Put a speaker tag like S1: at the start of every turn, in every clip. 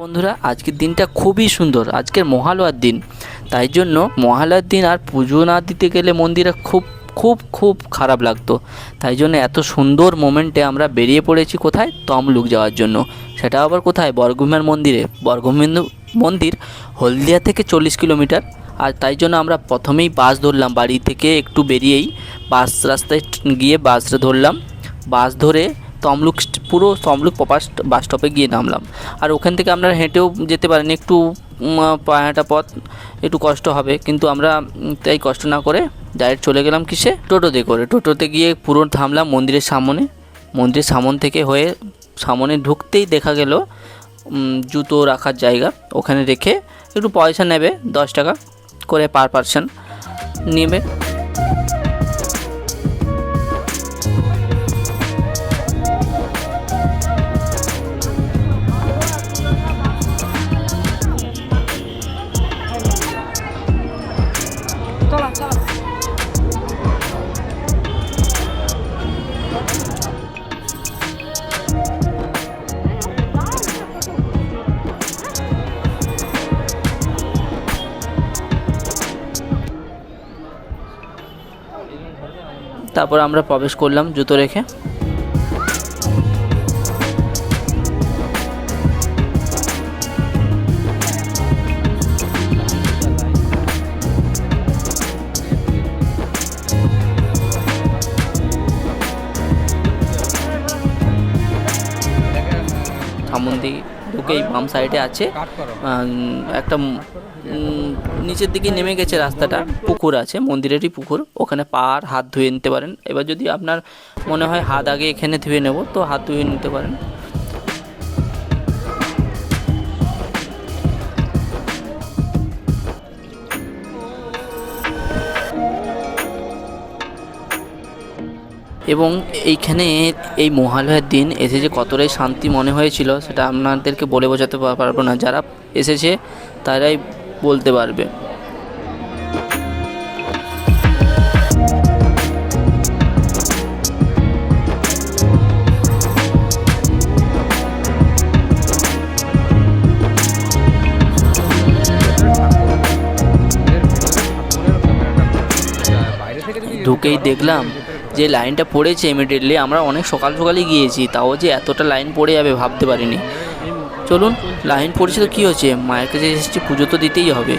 S1: বন্ধুরা, আজকের দিনটা খুবই সুন্দর। আজকের মহালয়ার দিন। তাই জন্য মহালয়ার দিন আর পুজো না দিতে গেলে মন্দিরে খুব খুব খুব খারাপ লাগতো। তাই জন্য এত সুন্দর মোমেন্টে আমরা বেরিয়ে পড়েছি কোথায়? তমলুক যাওয়ার জন্য। সেটা আবার কোথায়? বরগুমের মন্দিরে। বরগুমের মন্দির হলদিয়া থেকে চল্লিশ কিলোমিটার। আর তাই জন্য আমরা প্রথমেই বাস ধরলাম বাড়ি থেকে একটু বেরিয়েই। বাস রাস্তায় গিয়ে বাসটা ধরলাম। বাস ধরে তমলুক পুরো তমলুক প্রপার বাস স্টপে গিয়ে নামলাম। আর ওখান থেকে আমরা হেঁটেও যেতে পারেন, একটু পাহাঁটা পথ একটু কষ্ট হবে, কিন্তু আমরা তাই কষ্ট না করে ডাইরেক্ট চলে গেলাম কিসে? টোটোতে করে। টোটোতে গিয়ে পুরো থামলাম মন্দিরের সামনে। মন্দিরের সামন থেকে হয়ে সামনে ঢুকতেই দেখা গেল জুতো রাখার জায়গা। ওখানে রেখে একটু পয়সা নেবে, দশ টাকা করে পার পার্সন নেবে। তারপর আমরা প্রবেশ করলাম জুতো রেখে। ঢুকেই বাম সাইডে আছে। একটা নিচের দিকে নেমে গেছে রাস্তাটা। পুকুর আছে, মন্দিরেরই পুকুর। ওখানে পা আর হাত ধুয়ে নিতে পারেন। এবার যদি আপনার মনে হয় হাত আগে এখানে ধুয়ে নেব, তো হাত ধুয়ে নিতে পারেন। এবং এইখানে এই মহালয়ার দিন এসে যে কতটাই শান্তি মনে হয়েছিল সেটা আপনাদেরকে বলে বোঝাতে পারব না। যারা এসেছে তারাই বলতে পারবে। ঢুকেই দেখলাম যে লাইনটা পড়েছে ইমিডিয়েটলি আমরা অনেক সকাল সকালই গিয়েছি, তাও যে এতটা লাইন পড়ে যাবে ভাবতে পারিনি। চলুন, লাইন পড়েছে তো কী হচ্ছে? মায়ের কাছে এসেছি, পুজো তো দিতেই হবে।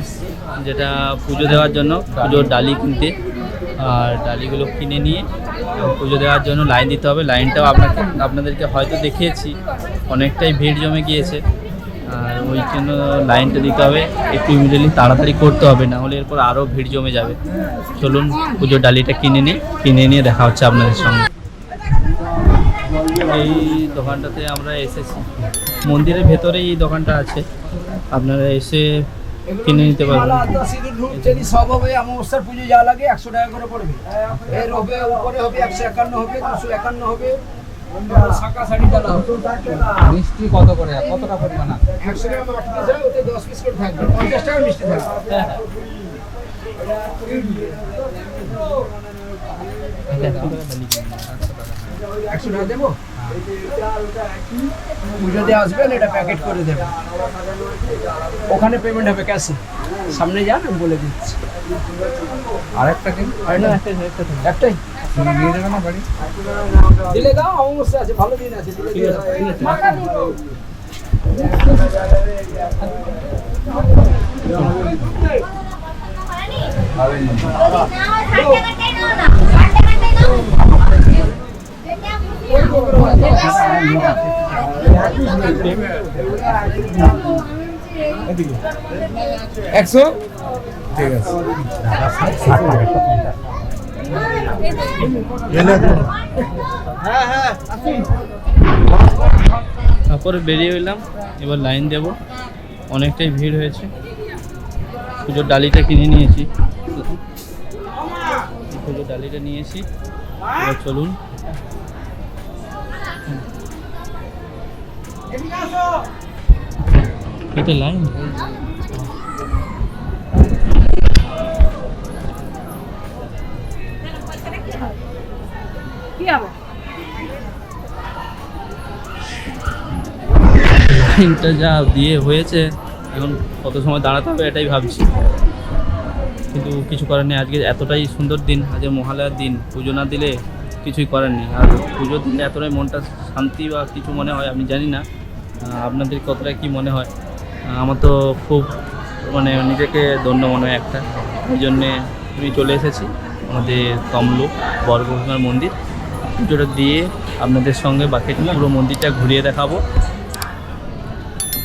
S1: এসেছি, যেটা পুজো দেওয়ার জন্য পুজোর ডালি কিনতে। আর ডালিগুলো কিনে নিয়ে পুজো দেওয়ার জন্য লাইন দিতে হবে। লাইনটাও আপনাকে আপনাদেরকে হয়তো দেখিয়েছি অনেকটাই ভিড় জমে গিয়েছে। আর ওই জন্য লাইনটা দিতে হবে একটু ইমিডিয়েটলি তাড়াতাড়ি করতে হবে না হলে এরপর আরও ভিড় জমে যাবে। চলুন পুজোর ডালিটা কিনে নিই কিনে নিয়ে দেখা হচ্ছে আপনাদের সঙ্গে। এই দোকানটাতে আমরা এসেছি। মন্দিরের ভেতরেই এই দোকানটা আছে। আপনারা এসে কিনে নিতে পারবেন
S2: সব হবে অমাবস্যার পুজো যা লাগে একশো টাকা করে পড়বে। এর হবে উপরে হবে একশো একান্ন হবে দুশো একান্ন হবে।
S3: মিষ্টি কত করে? কতটা পরিমাণ আছে?
S2: একশো টাকা আট পিস হয় ওতে দশ পিস করে থাকবে। পঞ্চাশ টাকা মিষ্টি থাকবে। একশো টাকা দেবো? পুজোতে আসবেন এটা প্যাকেট করে দেবেন। ওখানে পেমেন্ট হবে ক্যাশে সামনে যান আমি বলে দিচ্ছি।
S3: আরেকটা কি?
S2: একটাই?
S3: নিয়ে যাবে না বাড়ি?
S2: দিলে দাও অবশ্যই আছে ভালো দিন আছে দিলে দাও।
S3: একশো? ঠিক আছে
S4: তারপরে বেরিয়ে এলাম, এবার লাইন দেব। অনেকটাই ভিড় হয়েছে। পুজোর ডালিটা কিনে নিয়েছি। পুজোর ডালিটা নিয়েছি এবার চলুন। এটা লাইন? লাইনটা যা দিয়ে হয়েছে এখন কত সময় দাঁড়াতে হবে এটাই ভাবছি। কিন্তু কিছু করার নেই আজকে এতটাই সুন্দর দিন আজকে মহালয়ার দিন পুজো না দিলে কিছুই করার নেই আর পুজোর দিনে এতটাই মনটা শান্তি বা কিছু মনে হয়, আমি জানি না আপনাদের কতটা কি মনে হয়? আমার তো খুব মানে নিজেকে ধন্য মনে হয় একটা। ওই জন্যে আমি চলে এসেছি, আমাদের তমলুক বর্গভীমার মন্দির। পুজোটা দিয়ে আপনাদের সঙ্গে বাকি পুরো মন্দিরটা ঘুরিয়ে দেখাবো।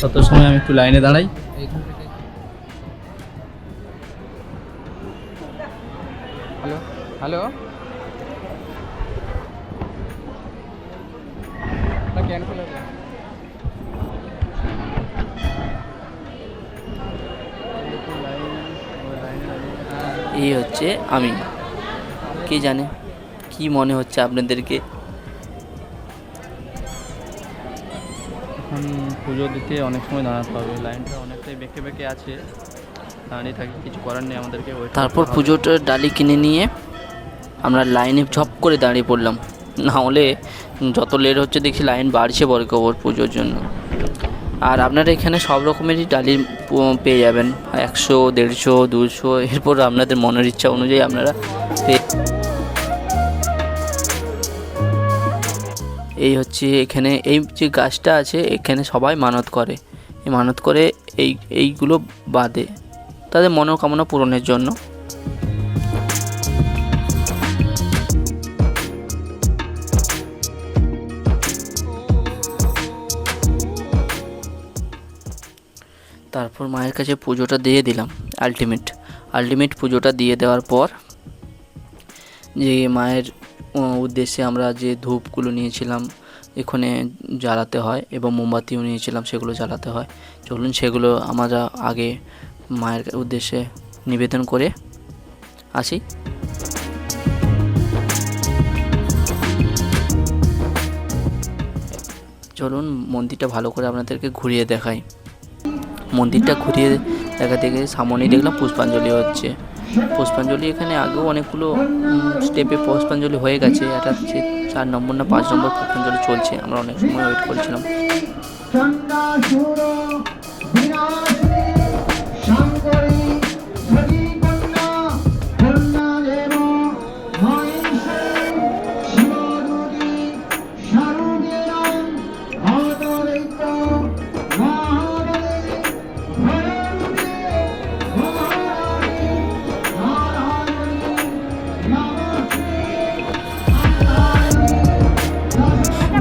S4: তত সময় আমি একটু লাইনে দাঁড়াই।
S3: Hello hello.
S1: এই হচ্ছে আমি। কে জানে কি মনে হচ্ছে আপনাদেরকে?
S4: এখন পুজো দিতে অনেক সময় দাঁড়াতে হবে। লাইনটা অনেকটাই বেঁকে বেঁকে আছে। দাঁড়িয়ে থাকি কিছু করার নেই আমাদেরকে।
S1: তারপর। পুজোটার ডালি কিনে নিয়ে আমরা লাইনে ঝপ করে দাঁড়িয়ে পড়লাম। না হলে যত লেট হচ্ছে দেখি লাইন বাড়ছে বরকবর পুজোর জন্য। আর আপনারা এখানে সব রকমেরই ডালি পেয়ে যাবেন। একশো, দেড়শো, দুশো, এরপর আপনাদের মনের ইচ্ছা অনুযায়ী আপনারা এই হচ্ছে এখানে, এই যে গাছটা আছে, এখানে সবাই মানত করে। এই মানত করে এই, এইগুলো বাদে। তাদের মনোকামনা পূরণের জন্য। তারপর মায়ের কাছে পুজোটা দিয়ে দিলাম আলটিমেট আলটিমেট পুজোটা দিয়ে দেওয়ার পর যে মায়ের উদ্দেশ্যে আমরা যে ধূপগুলো নিয়েছিলাম এখানে জ্বালাতে হয় এবং মোমবাতিও নিয়েছিলাম সেগুলো জ্বালাতে হয়। চলুন সেগুলো আমরা আগে মায়ের উদ্দেশ্যে নিবেদন করে আসি। চলুন মন্দিরটা ভালো করে আপনাদেরকে ঘুরিয়ে দেখাই। মন্দিরটা ঘুরিয়ে দেখা থেকে সামনেই দেখলাম পুষ্পাঞ্জলি হচ্ছে। পুষ্পাঞ্জলি এখানে আগেও অনেকগুলো স্টেপে পুষ্পাঞ্জলি হয়ে গেছে। এটা চার নম্বর না পাঁচ নম্বর পুষ্পাঞ্জলি চলছে। আমরা অনেক সময় ওয়েট করছিলাম।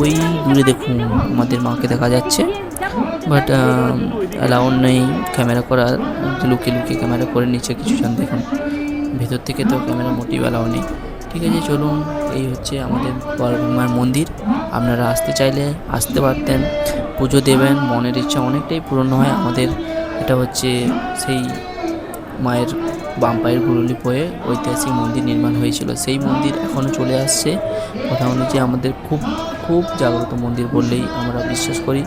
S1: ওই দূরে দেখুন আমাদের মাকে দেখা যাচ্ছে। বাট অ্যালাউড নেই ক্যামেরা করা লুকিয়ে লুকিয়ে ক্যামেরা করে নিচ্ছে কিছুজন দেখুন। ভেতর থেকে তো ক্যামেরা মোটিভ অ্যালাউ নেই। ঠিক আছে, চলুন, এই হচ্ছে আমাদের বড়মার মন্দির। আপনারা আসতে চাইলে আসতে পারতেন। পুজো দেবেন, মনের ইচ্ছা অনেকটাই পূরণ হয় আমাদের। এটা হচ্ছে সেই মায়ের বাম পায়ের গুরুলি পয়ে ঐতিহাসিক মন্দির নির্মাণ হয়েছিল। সেই মন্দির এখনও চলে আসছে। কথা অনুযায়ী আমাদের খুব খুব জাগ্রত মন্দির বললেই আমরা বিশ্বাস করি।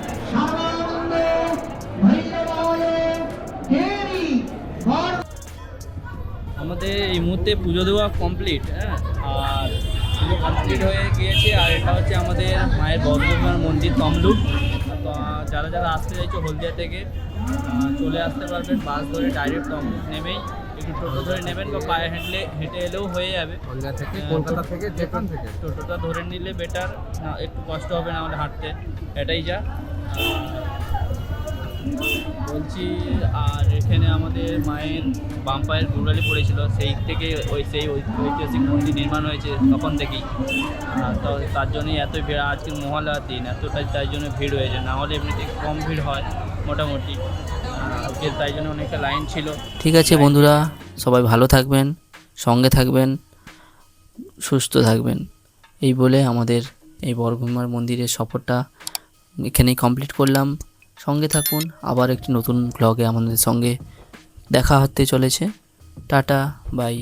S4: আমাদের এই মুহূর্তে পুজো দেওয়া কমপ্লিট হ্যাঁ? আর কমপ্লিট হয়ে গিয়েছে, আর এটা হচ্ছে আমাদের মায়ের বর্ধমান মন্দির তমলুক। যারা যারা আসতে চাইছো হলদিয়া থেকে চলে আসতে পারবেন বাস ধরে ডাইরেক্ট তমলুক নেমেই। একটু টোটো ধরে নেবেন বা পায়ে হেঁটলে হেঁটে এলেও হয়ে যাবে।
S3: কলকাতা থেকে কলকাতা থেকে যেখান থেকে।
S4: টোটোটা ধরে নিলে বেটার না একটু কষ্ট হবে না হলে হাঁটতে। এটাই যা। বলছি আর এখানে আমাদের মায়ের বাম পায়ের গুড়ালি পড়েছিল। সেই থেকে ওই সেই ঐতিহাসিক মন্দির নির্মাণ হয়েছে তখন থেকেই। আর তো তার জন্যই এত ভিড় আজকে মহালয়ার দিন এতটাই তাই জন্য ভিড় হয়েছে। না হলে এমনিতে কম ভিড় হয় মোটামুটি। তাই জন্য অনেকটা লাইন ছিল।
S1: ঠিক আছে বন্ধুরা সবাই ভালো থাকবেন সঙ্গে থাকবেন সুস্থ থাকবেন। এই বলে আমাদের এই বরগুমার মন্দিরের সফরটা এখানেই কমপ্লিট করলাম। সঙ্গে থাকুন আবার একটি নতুন ব্লগে আমাদের সঙ্গে দেখা হতে চলেছে। Tata bye